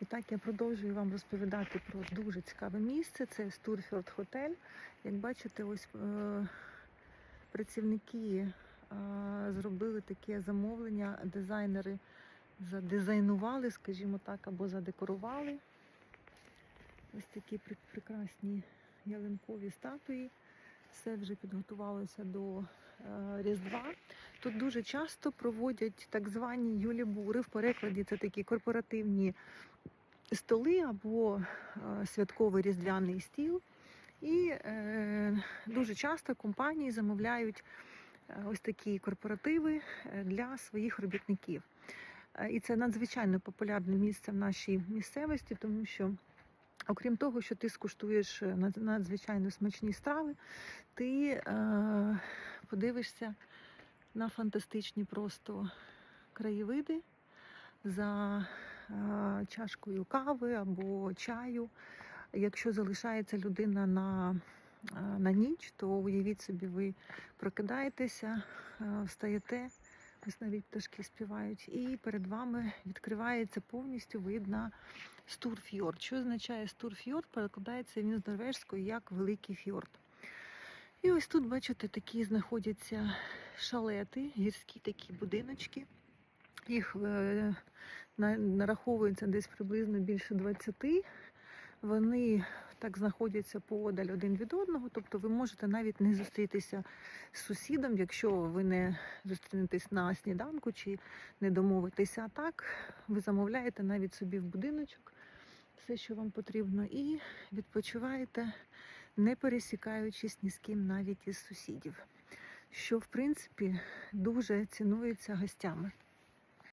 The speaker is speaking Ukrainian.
І так я продовжую вам розповідати про дуже цікаве місце. Це Стурфілд Хотель. Як бачите, ось е, працівники е, зробили таке замовлення, дизайнери задизайнували, скажімо так, або задекорували. Ось такі прекрасні ялинкові статуї. Все вже підготувалося до е, Різдва. Тут дуже часто проводять так звані юлібури. В перекладі це такі корпоративні столи або е, святковий різдвяний стіл. І е, дуже часто компанії замовляють е, ось такі корпоративи для своїх робітників. І це надзвичайно популярне місце в нашій місцевості, тому що, окрім того, що ти скуштуєш е, надзвичайно смачні страви, ти е, подивишся на фантастичні просто краєвиди за е, чашкою кави або чаю. Якщо залишається людина на, е, на ніч, то уявіть собі, ви прокидаєтеся, е, встаєте, навіть пташки співають, і перед вами відкривається повністю вид на Стурфьорд. Що означає Стурфьорд? Перекладається він з норвежської як Великий фьорд. І ось тут, бачите, такі знаходяться шалети, гірські такі будиночки. Їх е, нараховується десь приблизно більше 20. Вони так знаходяться поодаль один від одного, тобто ви можете навіть не зустрітися з сусідом, якщо ви не зустрінетесь на сніданку чи не домовитеся. А так ви замовляєте навіть собі в будиночок все, що вам потрібно, і відпочиваєте, не пересікаючись ні з ким навіть із сусідів, що в принципі дуже цінується гостями.